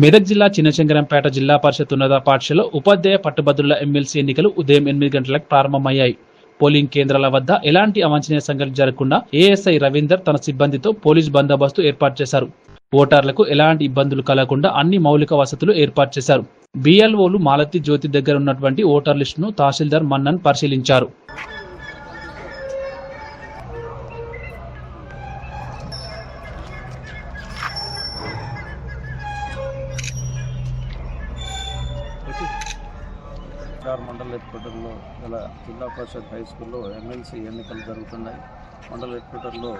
మెదక్ జిల్లా చిన్నశంకరంపేట జిల్లా పరిషత్ ఉన్నత పాఠశాల ఉపాధ్యాయ పట్టుభద్రుల ఎమ్మెల్సీ ఎన్నికలు ఉదయం ఎనిమిది గంటలకు ప్రారంభమయ్యాయి. పోలింగ్ కేంద్రాల వద్ద ఎలాంటి అవాంఛనీయ సంఘటన జరగకుండా ఏఎస్ఐ రవీందర్ తన సిబ్బందితో పోలీస్ బందోబస్తు ఏర్పాటు చేశారు. ఓటర్లకు ఎలాంటి ఇబ్బందులు కలగకుండా అన్ని మౌలిక వసతులు ఏర్పాటు చేశారు. బిఎల్ఓలు మాలతి జ్యోతి దగ్గర ఉన్నటువంటి ఓటర్ లిస్టును తహసీల్దార్ మన్నన్ పరిశీలించారు. ఎఫ్ఆర్ మండల హెడ్ క్వార్టర్లో గల జిల్లా పరిషత్ హై స్కూల్లో ఎమ్మెల్సీ ఎన్నికలు జరుగుతున్నాయి. మండల హెడ్ క్వార్టర్లో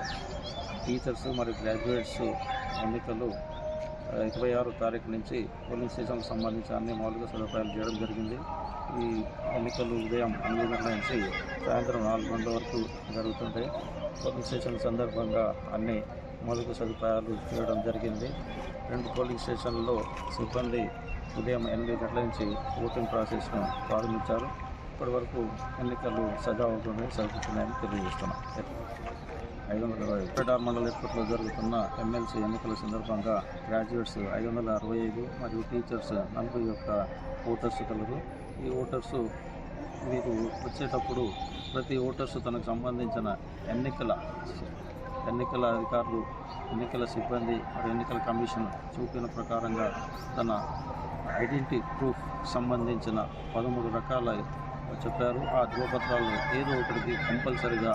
టీచర్స్ మరియు గ్రాడ్యుయేట్స్ ఎన్నికలు ఇరవై ఆరు తారీఖు నుంచి పోలింగ్ స్టేషన్కు సంబంధించి అన్ని మౌలిక సదుపాయాలు చేయడం జరిగింది. ఈ ఎన్నికలు ఉదయం ఎనిమిది గంటల నుంచి సాయంత్రం నాలుగు గంటల వరకు జరుగుతుంటాయి. పోలింగ్ స్టేషన్ సందర్భంగా అన్ని మౌలిక సదుపాయాలు చేయడం జరిగింది. రెండు పోలింగ్ స్టేషన్లో సిబ్బంది ఉదయం ఎనిమిది గంటల నుంచి ఓటింగ్ ప్రాసెస్ను ప్రారంభించారు. ఇప్పటి వరకు ఎన్నికలు సజావుతున్నాయి సాగుతున్నాయని తెలియజేస్తున్నాం. ఐదు వందల ఇరవై ఫెడరాల్ మండల ఎప్పట్లో జరుగుతున్న ఎమ్మెల్సీ ఎన్నికల సందర్భంగా గ్రాడ్యుయేట్స్ ఐదు వందల అరవై ఐదు మరియు టీచర్స్ నలభై యొక్క ఓటర్స్ కలరు ఈ ఓటర్స్ మీకు వచ్చేటప్పుడు ప్రతి ఓటర్స్ తనకు సంబంధించిన ఎన్నికల ఎన్నికల అధికారులు ఎన్నికల సిబ్బంది మరియు ఎన్నికల కమిషన్ చూపిన ప్రకారంగా తన ఐడెంటిటీ ప్రూఫ్ సంబంధించిన పదమూడు రకాల చెప్పారు. ఆ ధ్రువపత్రాలను ఏదో ఒకటికి కంపల్సరిగా